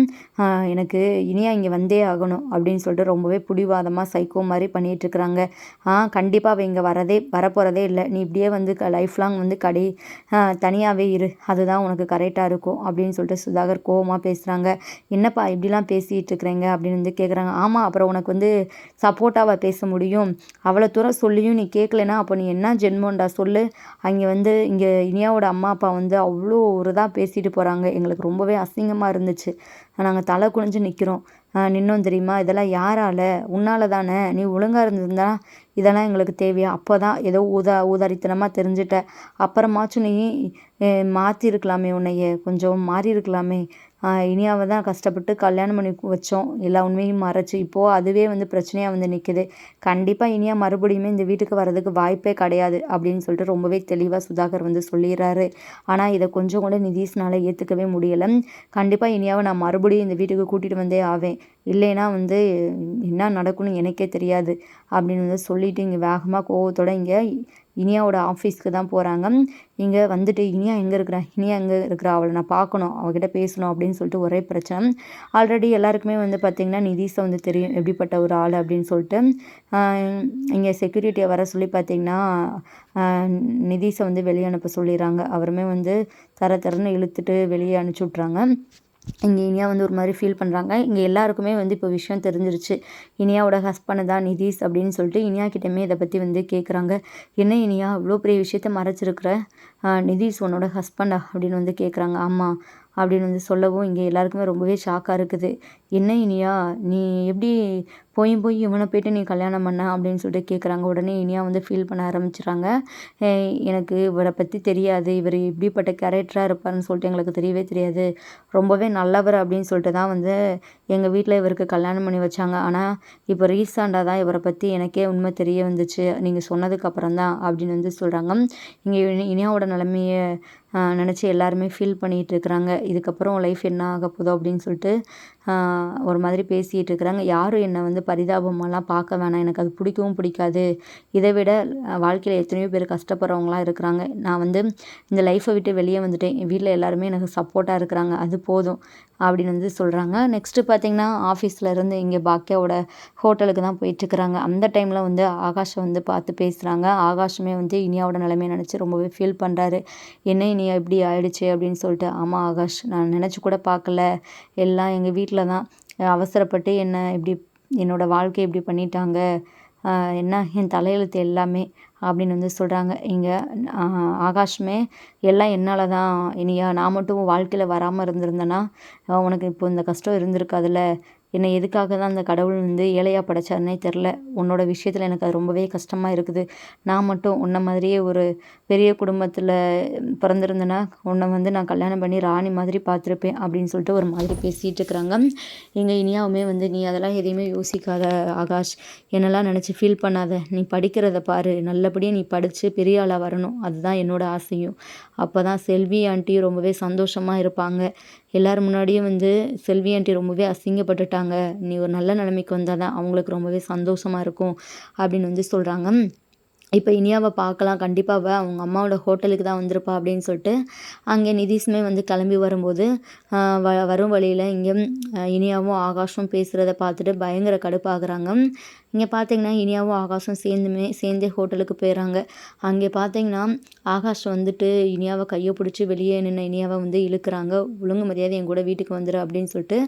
எனக்கு இனியா இங்கே வந்தே ஆகணும் அப்படின்னு சொல்லிட்டு ரொம்பவே பிடிவாதமாக சைக்கோ மாதிரி பண்ணிகிட்ருக்குறாங்க ஆ கண்டிப்பாக அவள் இங்கே வரதே வரப்போகிறதே இல்லை. நீ இப்படியே வந்து க லைஃப் லாங் வந்து கடை தனியாகவே இரு. அதுதான் உனக்கு கரெக்டாக இருக்கும் அப்படின்னு சொல்லிட்டு சுதாகர் கோவமாக பேசுகிறாங்க என்னப்பா இப்படிலாம் பேசி பேசிகிட்டு இருக்கிறேங்க அப்படின்னு வந்து கேட்குறாங்க ஆமாம் அப்புறம் உனக்கு வந்து சப்போர்ட்டாக பேச முடியும். அவ்வளோ தூரம் சொல்லியும் நீ கேட்கலனா அப்போ நீ என்ன ஜென்மோண்டா சொல்லு. அங்கே வந்து இங்கே இனியாவோட அம்மா அப்பா வந்து அவ்வளோ ஒரு இதாக பேசிட்டு போகிறாங்க எங்களுக்கு ரொம்பவே அசிங்கமாக இருந்துச்சு. நாங்கள் தலை குனிஞ்சு நிற்கிறோம் நின்னோம் தெரியுமா? இதெல்லாம் யாரால? உன்னால தானே? நீ ஒழுங்காக இருந்திருந்தா இதெல்லாம் எங்களுக்கு தேவையா? அப்போ தான் ஏதோ ஊதா ஊதாரித்தனமாக தெரிஞ்சுட்ட. அப்புறமாச்சும் நீ மாற்றிருக்கலாமே உன்னைய. கொஞ்சம் மாறி இருக்கலாமே இனியாவை தான் கஷ்டப்பட்டு கல்யாணம் பண்ணி வச்சோம். எல்லா உண்மையும் மறைச்சு இப்போது அதுவே வந்து பிரச்சனையாக வந்து நிற்கிது கண்டிப்பாக இனியா மறுபடியுமே இந்த வீட்டுக்கு வர்றதுக்கு வாய்ப்பே கிடையாது அப்படின்னு சொல்லிட்டு ரொம்பவே தெளிவாக சுதாகர் வந்து சொல்லிடுறாரு. ஆனால் இதை கொஞ்சம் கூட நிதிஷ்னால் ஏற்றுக்கவே முடியலை. கண்டிப்பாக இனியாவை நான் மறுபடியும் இந்த வீட்டுக்கு கூட்டிகிட்டு வந்தே ஆவேன். இல்லைன்னா வந்து என்ன நடக்கும்னு எனக்கே தெரியாது அப்படின்னு வந்து சொல்லிட்டு இங்கே வேகமாக கோவத்தோட இங்கே இனியாவோட ஆஃபீஸ்க்கு தான் போகிறாங்க இங்கே வந்துட்டு இனியா எங்கே இருக்கிறா? இனியா எங்கே இருக்கிறா? அவளை நான் பார்க்கணும். அவகிட்ட பேசணும் அப்படின்னு சொல்லிட்டு ஒரே பிரச்சனை. ஆல்ரெடி எல்லாருக்குமே வந்து பார்த்திங்கன்னா நிதிஷை வந்து தெரியும் எப்படிப்பட்ட ஒரு ஆள் அப்படின்னு சொல்லிட்டு. இங்கே செக்யூரிட்டியை வர சொல்லி பார்த்திங்கன்னா நிதிஷை வந்து வெளியே அனுப்ப சொல்லிடுறாங்க. அவருமே வந்து தர தரன்னு இழுத்துட்டு வெளியே அனுப்பிச்சி விட்றாங்க இங்கே இனியா வந்து ஒரு மாதிரி ஃபீல் பண்ணுறாங்க இங்கே எல்லாருக்குமே வந்து இப்போ விஷயம் தெரிஞ்சிருச்சு. இனியாவோட ஹஸ்பண்ட் தான் நிதிஷ் அப்படின்னு சொல்லிட்டு இனியா கிட்டேயுமே இதை பற்றி வந்து கேட்குறாங்க என்ன இனியா அவ்வளோ பெரிய விஷயத்த மறைச்சிருக்கிற? நிதிஷ் உன்னோட ஹஸ்பண்டா அப்படின்னு வந்து கேட்குறாங்க ஆமாம் அப்படின்னு வந்து சொல்லவும் இங்கே எல்லாருக்குமே ரொம்பவே ஷாக்காக இருக்குது. என்ன இனியா நீ எப்படி போய் போய் இவனை போயிட்டு நீ கல்யாணம் பண்ண அப்படின்னு சொல்லிட்டு கேட்குறாங்க உடனே இனியா வந்து ஃபீல் பண்ண ஆரம்பிச்சுறாங்க எனக்கு இவரை பற்றி தெரியாது. இவர் இப்படிப்பட்ட கேரக்டராக இருப்பார்னு சொல்லிட்டு எங்களுக்கு தெரியவே தெரியாது. ரொம்பவே நல்லவர் அப்படின்னு சொல்லிட்டு தான் வந்து எங்கள் வீட்டில் இவருக்கு கல்யாணம் பண்ணி வச்சாங்க. ஆனால் இப்போ ரீசெண்டாக தான் இவரை பற்றி எனக்கே உண்மை தெரிய வந்துச்சு. நீங்கள் சொன்னதுக்கப்புறம் தான் அப்படின்னு வந்து சொல்கிறாங்க இங்கே இனியாவோட நிலைமையை நினச்சி எல்லாருமே ஃபீல் பண்ணிகிட்டு இருக்கிறாங்க. இதுக்கப்புறம் லைஃப் என்ன ஆக போதோ அப்படின்னு சொல்லிட்டு ஒரு மாதிரி பேசிகிட்டு இருக்கிறாங்க யாரும் என்னை வந்து பரிதாபமெல்லாம் பார்க்க வேணாம். எனக்கு அது பிடிக்கவும் பிடிக்காது. இதை விட வாழ்க்கையில் எத்தனையோ பேர் கஷ்டப்படுறவங்களாம் இருக்கிறாங்க. நான் வந்து இந்த லைஃப்பை விட்டு வெளியே வந்துட்டேன். என் வீட்டில் எல்லாருமே எனக்கு சப்போர்ட்டாக இருக்கிறாங்க. அது போதும். அப்படின்னு வந்து சொல்கிறாங்க நெக்ஸ்ட்டு பார்த்திங்கன்னா ஆஃபீஸில் இருந்து இங்கே பாக்கியாவோட ஹோட்டலுக்கு தான் போயிட்டுருக்குறாங்க. அந்த டைமில் வந்து ஆகாஷை வந்து பார்த்து பேசுகிறாங்க ஆகாஷுமே வந்து இனியாவோட நிலைமையை நினச்சி ரொம்பவே ஃபீல் பண்ணுறாரு என்ன இனியா இப்படி ஆயிடுச்சு அப்படின்னு சொல்லிட்டு ஆமாம் ஆகாஷ் நான் நினச்சி கூட பார்க்கல. எல்லாம் எங்கள் வீட்டில் தான். அவசரப்பட்டு என்னை இப்படி என்னோடய வாழ்க்கையை இப்படி பண்ணிட்டாங்க. என்ன என் தலையெழுத்து எல்லாமே அப்படின்னு வந்து சொல்கிறாங்க இங்கே ஆகாஷுமே எல்லாம் என்னால் தான் இனியா நான் மட்டும் வாழ்க்கையில் வராமல் இருந்திருந்தேன்னா உனக்கு இப்போ இந்த கஷ்டம் இருந்திருக்காதுல்ல என்னை எதுக்காக தான் அந்த கடவுள் வந்து ஏழையாக படைச்சாருன்னே தெரில. உன்னோட விஷயத்தில் எனக்கு அது ரொம்பவே கஷ்டமாக இருக்குது. நான் மட்டும் உன்ன மாதிரியே ஒரு பெரிய குடும்பத்தில் பிறந்திருந்தேன்னா உன்னை வந்து நான் கல்யாணம் பண்ணி ராணி மாதிரி பார்த்துருப்பேன் அப்படின்னு சொல்லிட்டு ஒரு மாதிரி பேசிகிட்டு இருக்கிறாங்க. எங்கள் இனியாவுமே வந்து நீ அதெல்லாம் எதையுமே யோசிக்காத ஆகாஷ். என்னெல்லாம் நினச்சி ஃபீல் பண்ணாத? நீ படிக்கிறத பாரு. நல்லபடியாக நீ படித்து பெரிய ஆளாக வரணும். அதுதான் என்னோடய ஆசையும். அப்போ தான் செல்வி ஆண்டி ரொம்பவே சந்தோஷமாக இருப்பாங்க. எல்லோரும் முன்னாடியும் வந்து செல்வி ஆண்டி ரொம்பவே அசிங்கப்பட்டுட்டாங்க. நீ ஒரு நல்ல நிலைமைக்கு வந்தால் தான் அவங்களுக்கு ரொம்பவே சந்தோஷமாக இருக்கும் அப்படின்னு வந்து சொல்கிறாங்க இப்போ இனியாவை பார்க்கலாம். கண்டிப்பாக அவள் அவங்க அம்மாவோட ஹோட்டலுக்கு தான் வந்திருப்பா அப்படின்னு சொல்லிட்டு அங்கே நிதிஷுமே வந்து கிளம்பி வரும்போது வ வரும் வழியில் இங்கே இனியாவும் ஆகாஷும் பேசுகிறத பார்த்துட்டு பயங்கர கடுப்பாகிறாங்க. இங்கே பார்த்தீங்கன்னா இனியாவும் ஆகாஷும் சேர்ந்துமே சேர்ந்தே ஹோட்டலுக்கு போயிடறாங்க அங்கே பார்த்தீங்கன்னா ஆகாஷ் வந்துட்டு இனியாவை கையை பிடிச்சி வெளியே நின்று இனியாவை வந்து இழுக்கிறாங்க. ஒழுங்கு மரியாதை என் கூட வீட்டுக்கு வந்துடு அப்படின்னு சொல்லிட்டு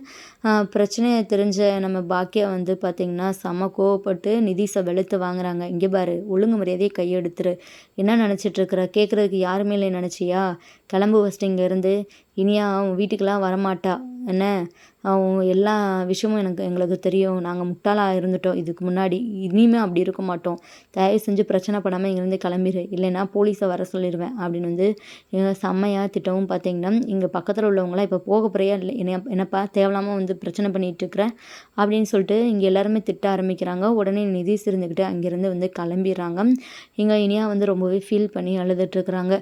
பிரச்சனையை தெரிஞ்ச நம்ம பாக்கியா வந்து பார்த்திங்கன்னா செம கோவப்பட்டு நிதிஷை வெளுத்து வாங்குறாங்க. இங்கே பாரு ஒழுங்கு மரியாதையை கையெடுத்துரு. என்ன நினச்சிட்ருக்குற? கேட்குறதுக்கு யாருமே இல்லை நினச்சியா? கிளம்பு ஃபஸ்ட்டு இங்கேருந்து. இனியா அவன் வீட்டுக்கெலாம் வரமாட்டா. என்ன? அவங்க எல்லா விஷயமும் எனக்கு எங்களுக்கு தெரியும். நாங்கள் முட்டாளாக இருந்துட்டோம். இதுக்கு முன்னாடி இனிமேல் அப்படி இருக்க மாட்டோம். தயவு செஞ்சு பிரச்சனை படாமல் இங்கேருந்து கிளம்பிடு இல்லைன்னா போலீஸை வர சொல்லிடுவேன் அப்படின்னு வந்து செம்மையாக திட்டவும் பார்த்தீங்கன்னா இங்கே பக்கத்தில் உள்ளவங்களாம் இப்போ போக போறியா? இல்லை என்ன என்னப்பா தேவையில்லாமல் வந்து பிரச்சனை பண்ணிகிட்ருக்குறேன் அப்படின்னு சொல்லிட்டு இங்கே எல்லாருமே திட்ட ஆரம்பிக்கிறாங்க. உடனே நிதிஷ் இருந்துக்கிட்டு அங்கேருந்து வந்து கிளம்பிடுறாங்க. இங்கே இனியா வந்து ரொம்பவே ஃபீல் பண்ணி அழுதுட்டுருக்குறாங்க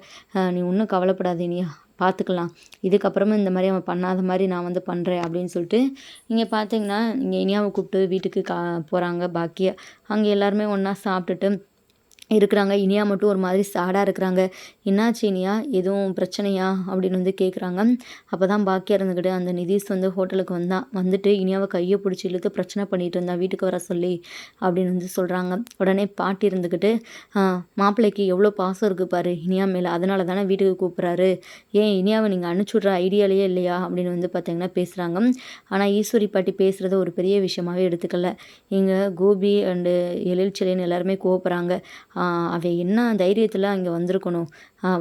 நீ ஒன்றும் கவலைப்படாத இனியா. பார்த்துக்கலாம். இதுக்கப்புறமும் இந்த மாதிரி அவன் பண்ணாத மாதிரி நான் வந்து பண்ணுறேன் அப்படின்னு சொல்லிட்டு இங்கே பார்த்தீங்கன்னா இங்கே இனியாவை கூப்பிட்டு வீட்டுக்கு கா போகிறாங்க பாக்கியா. அங்கே எல்லாருமே ஒன்றா சாப்பிட்டுட்டு இருக்கிறாங்க. இனியா மட்டும் ஒரு மாதிரி சாடாக இருக்கிறாங்க. என்னாச்சு இனியா? எதுவும் பிரச்சனையா? அப்படின்னு வந்து கேட்குறாங்க அப்போ தான் பாக்கியா இருந்துக்கிட்டு அந்த நிதிஷ் வந்து ஹோட்டலுக்கு வந்தான் வந்துட்டு இனியாவை கையை பிடிச்சி இழுத்து பிரச்சனை பண்ணிட்டு இருந்தா வீட்டுக்கு வர சொல்லி அப்படின்னு வந்து சொல்கிறாங்க உடனே பாட்டி இருந்துக்கிட்டு மாப்பிள்ளைக்கு எவ்வளோ பாசம் இருக்குது பாரு இனியா மேலே. அதனால தானே வீட்டுக்கு கூப்பிட்றாரு. ஏன் இனியாவை நீங்கள் அனுப்பிச்சுட்ற ஐடியாலேயே இல்லையா? அப்படின்னு வந்து பார்த்தீங்கன்னா பேசுகிறாங்க ஆனால் ஈஸ்வரி பாட்டி பேசுகிறத ஒரு பெரிய விஷயமாகவே எடுத்துக்கல. இங்கே கோபி அண்டு எழில்ச்செலியன் எல்லாருமே கோவப்படுறாங்க. அவன் என்ன தைரியத்தில் அங்கே வந்திருக்கணும்?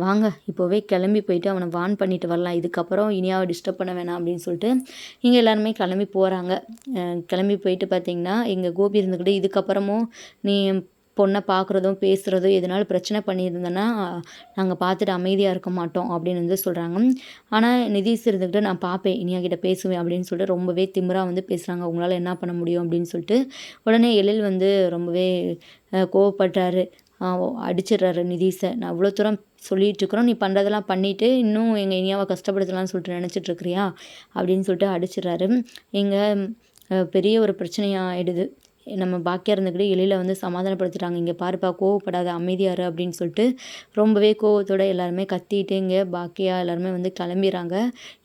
வாங்க இப்போவே கிளம்பி போயிட்டு அவனை வான் பண்ணிட்டு வரலாம். இதுக்கப்புறம் இனியாவை டிஸ்டர்ப் பண்ண வேணாம் அப்படின்னு சொல்லிட்டு இங்கே எல்லாருமே கிளம்பி போகிறாங்க கிளம்பி போயிட்டு பார்த்தீங்கன்னா எங்கள் கோபி இருந்துக்கிட்டு இதுக்கப்புறமும் நீ பொண்ணை பார்க்குறதும் பேசுகிறதும் எதனாலும் பிரச்சனை பண்ணியிருந்தேன்னா நாங்கள் பார்த்துட்டு அமைதியாக இருக்க மாட்டோம் அப்படின்னு வந்து சொல்கிறாங்க ஆனால் நிதிஷ் இருந்துக்கிட்டு நான் பார்ப்பேன் இனியா கிட்ட பேசுவேன் அப்படின்னு சொல்லிட்டு ரொம்பவே திமிராக வந்து பேசுகிறாங்க உங்களால் என்ன பண்ண முடியும் அப்படின்னு சொல்லிட்டு உடனே எழில் வந்து ரொம்பவே கோவப்படுறாரு அடிச்சிடுறாரு நிதிஷை. நான் அவ்வளோ தூரம் சொல்லிகிட்ருக்குறோம் நீ பண்ணுறதெல்லாம் பண்ணிவிட்டு இன்னும் எங்கள் இனியாவை கஷ்டப்படுத்தலாம்னு சொல்லிட்டு நினச்சிட்ருக்குறியா அப்படின்னு சொல்லிட்டு அடிச்சிடுறாரு. எங்கள் பெரிய ஒரு பிரச்சனையாக ஆகிடுது நம்ம பாக்கியாக இருந்துக்கிட்டு எழில வந்து சமாதானப்படுத்திட்டாங்க. இங்கே பாருப்பா கோவப்படாத அமைதியாரு அப்படின்னு சொல்லிட்டு ரொம்பவே கோவத்தோடு எல்லாருமே கத்திட்டு இங்கே பாக்கியா எல்லாருமே வந்து கிளம்பிடுறாங்க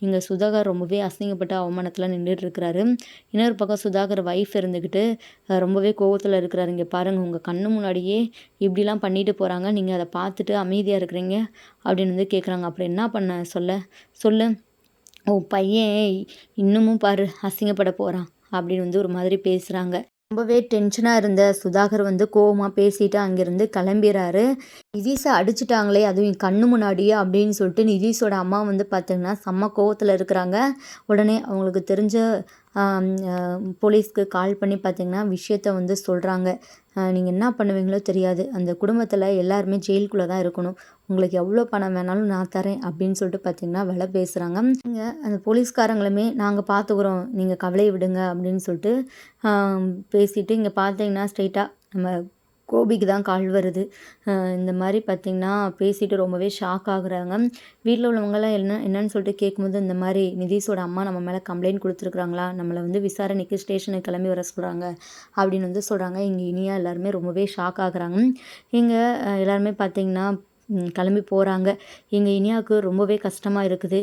இங்கே சுதாகர் ரொம்பவே அசிங்கப்பட்ட அவமானத்தில் நின்றுட்டு இருக்கிறாரு. இன்னொரு பக்கம் சுதாகர் ஒய்ஃப் இருந்துக்கிட்டு ரொம்பவே கோவத்தில் இருக்கிறாரு. இங்கே பாருங்கள் உங்கள் கண்ணு முன்னாடியே இப்படிலாம் பண்ணிட்டு போகிறாங்க நீங்கள் அதை பார்த்துட்டு அமைதியாக இருக்கிறீங்க அப்படின்னு வந்து கேட்குறாங்க அப்புறம் என்ன பண்ண சொல்ல? சொல்லு. ஓ பையன் இன்னமும் பாரு அசிங்கப்பட போகிறான் அப்படின்னு வந்து ஒரு மாதிரி பேசுகிறாங்க ரொம்பவே டென்ஷனாக இருந்த சுதாகர் வந்து கோவமாக பேசிட்டு அங்கேருந்து கிளம்பிறாரு. நிதிஷை அடிச்சிட்டாங்களே அதுவும் என் கண்ணு முன்னாடியே அப்படின்னு சொல்லிட்டு நிதிஷோட அம்மா வந்து பார்த்திங்கன்னா செம்ம கோவத்தில் இருக்கிறாங்க. உடனே அவங்களுக்கு தெரிஞ்ச போலீஸ்க்கு கால் பண்ணி பார்த்திங்கன்னா விஷயத்த வந்து சொல்கிறாங்க நீங்கள் என்ன பண்ணுவீங்களோ தெரியாது. அந்த குடும்பத்தில் எல்லாருமே ஜெயிலுக்குள்ளே தான் இருக்கணும். உங்களுக்கு எவ்வளோ பணம் வேணாலும் நான் தரேன் அப்படின்னு சொல்லிட்டு பார்த்தீங்கன்னா விலை பேசுகிறாங்க நீங்கள் அந்த போலீஸ்காரங்களுமே நாங்கள் பார்த்துக்குறோம் நீங்கள் கவலையை விடுங்க. அப்படின்னு சொல்லிட்டு பேசிவிட்டு இங்கே பார்த்தீங்கன்னா ஸ்ட்ரெயிட்டாக நம்ம கோபிக்கு தான் கால் வருது. இந்த மாதிரி பார்த்திங்கன்னா பேசிட்டு ரொம்பவே ஷாக் ஆகுறாங்க. வீட்டில் உள்ளவங்களாம் என்ன என்னன்னு சொல்லிட்டு கேட்கும்போது இந்த மாதிரி நிதிஷோட அம்மா நம்ம மேலே கம்ப்ளைண்ட் கொடுத்துருக்குறாங்களா? நம்மளை வந்து விசாரணைக்கு ஸ்டேஷனுக்கு கிளம்பி வர சொல்கிறாங்க அப்படின்னு வந்து சொல்கிறாங்க இங்கே இனியா எல்லாருமே ரொம்பவே ஷாக் ஆகுறாங்க. இங்கே எல்லாருமே பார்த்திங்கன்னா கிளம்பி போகிறாங்க எங்கள் இனியாவுக்கு ரொம்பவே கஷ்டமாக இருக்குது.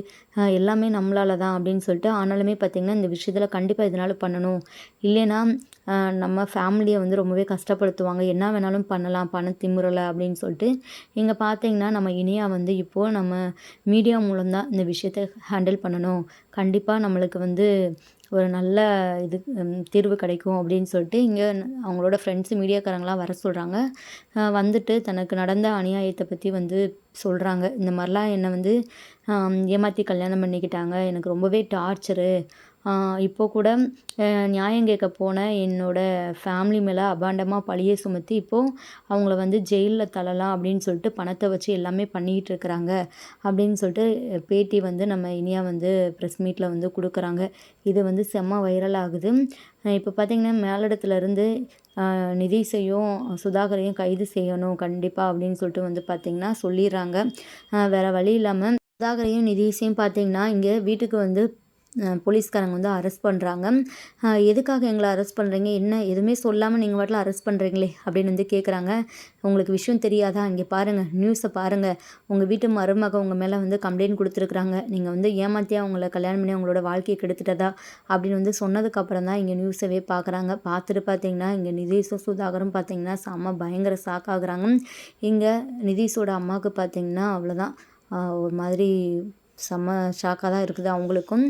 எல்லாமே நம்மளால தான் அப்படின்னு சொல்லிட்டு ஆனாலுமே பார்த்திங்கன்னா இந்த விஷயத்தில் கண்டிப்பாக இதனால் பண்ணணும். இல்லைன்னா நம்ம ஃபேமிலியை வந்து ரொம்பவே கஷ்டப்படுத்துவாங்க. என்ன வேணாலும் பண்ணலாம் பண திமுறலை அப்படின்னு சொல்லிட்டு. இங்கே பார்த்தீங்கன்னா நம்ம இனியா வந்து இப்போது நம்ம மீடியா மூலம்தான் இந்த விஷயத்தை ஹேண்டில் பண்ணணும். கண்டிப்பாக நம்மளுக்கு வந்து ஒரு நல்ல இது தீர்வு கிடைக்கும் அப்படின்னு சொல்லிட்டு இங்கே அவங்களோட ஃப்ரெண்ட்ஸு மீடியாக்காரங்களாம் வர சொல்கிறாங்க வந்துட்டு தனக்கு நடந்த அநியாயத்தை பற்றி வந்து சொல்கிறாங்க இந்த மாதிரிலாம் என்னை வந்து ஏமாற்றி கல்யாணம் பண்ணிக்கிட்டாங்க. எனக்கு ரொம்பவே டார்ச்சரு இப்போ கூட நியாயம் கேட்க போன என்னோடய ஃபேமிலி மேலே அபாண்டமாக பழியை சுமத்தி இப்போது அவங்கள வந்து ஜெயிலில் தள்ளலாம் அப்படின்னு சொல்லிட்டு பணத்தை வச்சு எல்லாமே பண்ணிக்கிட்டு இருக்கிறாங்க அப்படின்னு சொல்லிட்டு பேட்டி வந்து நம்ம இனியா வந்து ப்ரெஸ் மீட்டில் வந்து கொடுக்குறாங்க. இது வந்து செம்ம வைரல் ஆகுது. இப்போ பார்த்திங்கன்னா மேலிடத்துலேருந்து நிதிஷையும் சுதாகரையும் கைது செய்யணும் கண்டிப்பாக அப்படின்னு சொல்லிட்டு வந்து பார்த்திங்கன்னா சொல்லிடுறாங்க. வேறு வழி இல்லாமல் சுதாகரையும் நிதிஷையும் பார்த்திங்கன்னா இங்கே வீட்டுக்கு வந்து போலீஸ்காரங்க வந்து அரெஸ்ட் பண்ணுறாங்க எதுக்காக எங்களை அரெஸ்ட் பண்ணுறீங்க என்ன? எதுவுமே சொல்லாமல் நீங்கள் வாட்டில் அரெஸ்ட் பண்ணுறீங்களே அப்படின்னு வந்து கேட்குறாங்க உங்களுக்கு விஷயம் தெரியாதா? இங்கே பாருங்கள் நியூஸை பாருங்கள் உங்கள் வீட்டு மருமக உங்கள் மேலே வந்து கம்ப்ளைண்ட் கொடுத்துருக்குறாங்க. நீங்கள் வந்து ஏமாற்றியா அவங்கள கல்யாணம் பண்ணி அவங்களோட வாழ்க்கையை கெடுத்துட்டதா? அப்படின்னு வந்து சொன்னதுக்கப்புறம் தான் இங்கே நியூஸவே பார்க்குறாங்க பார்த்துட்டு பார்த்தீங்கன்னா இங்கே நிதீஷும் சுதாகரும் பார்த்தீங்கன்னா செம்ம பயங்கர சாக்காகிறாங்க இங்கே நிதீஷோட அம்மாவுக்கு பார்த்தீங்கன்னா அவ்வளோதான் ஒரு மாதிரி செம்ம ஷாக்காக தான் இருக்குது அவங்களுக்கும்.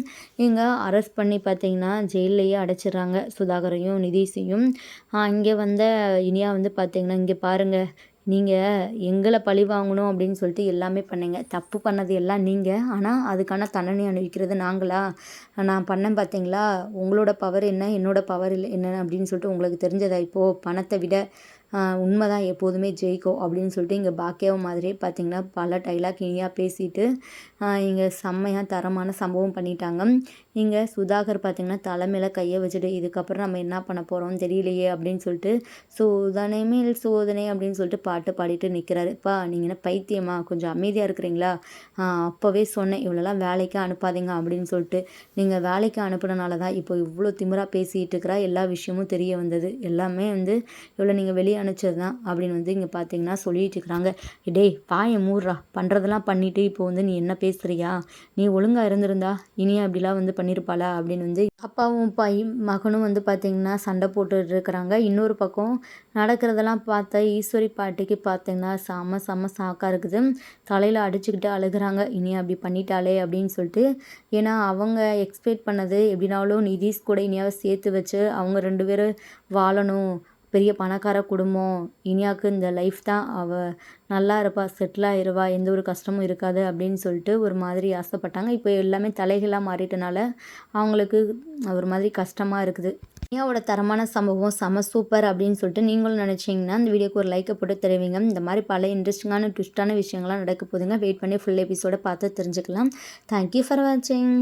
இங்கே அரெஸ்ட் பண்ணி பார்த்தீங்கன்னா ஜெயில்லையே அடைச்சிடுறாங்க சுதாகரையும் நிதீஷையும். இங்கே வந்த இனியா வந்து பார்த்திங்கன்னா இங்கே பாருங்கள் நீங்கள் எங்களை பழி வாங்கணும் அப்படின்னு சொல்லிட்டு எல்லாமே பண்ணீங்க. தப்பு பண்ணது எல்லாம் நீங்கள் ஆனால் அதுக்கான தண்டனை அனுபவிக்கிறது நாங்களா? நான் பண்ணேன் பார்த்தீங்களா? உங்களோட பவர் என்ன? என்னோட பவர் இல்லை என்ன அப்படின்னு சொல்லிட்டு உங்களுக்கு தெரிஞ்சதா? இப்போது பணத்தை விட உண்மை தான் எப்போதுமே ஜெயிக்கும் அப்படின்னு சொல்லிட்டு இங்கே பாக்கியாவை மாதிரியே பார்த்திங்கன்னா பல டைலாக் இனியாக பேசிட்டு இங்கே செம்மையாக தரமான சம்பவம் பண்ணிட்டாங்க. இங்கே சுதாகர் பார்த்திங்கன்னா தலைமையில் கையை வச்சுட்டு இதுக்கப்புறம் நம்ம என்ன பண்ண போகிறோம் தெரியலையே அப்படின்னு சொல்லிட்டு சோதனை மேல் சோதனை அப்படின்னு சொல்லிட்டு பாட்டு பாடிட்டு நிற்கிறாருப்பா நீங்கள் என்ன பைத்தியமா? கொஞ்சம் அமைதியாக இருக்கிறீங்களா? அப்போவே சொன்னேன் இவ்வளோலாம் வேலைக்கு அனுப்பாதீங்க அப்படின்னு சொல்லிட்டு நீங்கள் வேலைக்கு அனுப்புனனால தான் இப்போ இவ்வளோ திமிராக பேசிகிட்டு இருக்கிறா எல்லா விஷயமும் தெரிய வந்தது. எல்லாமே வந்து இவ்வளோ நீங்கள் வெளியே அனுப்பிச்சது தான் அப்படின்னு வந்து இங்கே பார்த்தீங்கன்னா சொல்லிட்டு இருக்கிறாங்க. டேய் பாயை மூடுறா. பண்ணுறதெல்லாம் பண்ணிவிட்டு இப்போ வந்து நீ என்ன பேசுகிறியா நீ ஒழுங்காக இருந்திருந்தா இனியா அப்படிலாம் வந்து பண்ணியிருப்பாளா அப்படின்னு வந்து அப்பாவும் பை மகனும் வந்து பார்த்திங்கன்னா சண்டை போட்டுட்டு இருக்கிறாங்க. இன்னொரு பக்கம் நடக்கிறதெல்லாம் பார்த்த ஈஸ்வரி பாட்டிக்கு பார்த்திங்கன்னா செம செம சாக்காக இருக்குது. தலையில் அடிச்சுக்கிட்டு அழுகுறாங்க. இனி அப்படி பண்ணிட்டாளே அப்படின்னு சொல்லிட்டு ஏன்னா அவங்க எக்ஸ்பெக்ட் பண்ணது எப்படினாலும் நிதிஷ் கூட இனியாவை சேர்த்து வச்சு அவங்க ரெண்டு பேரும் வாழணும். பெரிய பணக்கார குடும்பம். இனியாவுக்கு இந்த லைஃப் தான். அவள் நல்லா இருப்பா செட்டில் ஆயிருவா எந்த ஒரு கஷ்டமும் இருக்காது அப்படின்னு சொல்லிட்டு ஒரு மாதிரி ஆசைப்பட்டாங்க. இப்போ எல்லாமே தலைகளாக மாறிட்டனால அவங்களுக்கு ஒரு மாதிரி கஷ்டமாக இருக்குது. இனியாவோட தரமான சம்பவம் செம சூப்பர் அப்படின்னு சொல்லிட்டு நீங்களும் நினச்சிங்கன்னா இந்த வீடியோக்கு ஒரு லைக்கை போட்டு தெரிவிங்க. இந்த மாதிரி பல இன்ட்ரெஸ்டிங்கான ட்விஸ்டான விஷயங்கள்லாம் நடக்க போதுங்க வெயிட் பண்ணி ஃபுல் எபிசோட பார்த்து தெரிஞ்சுக்கலாம். தேங்க்யூ ஃபார் வாட்சிங்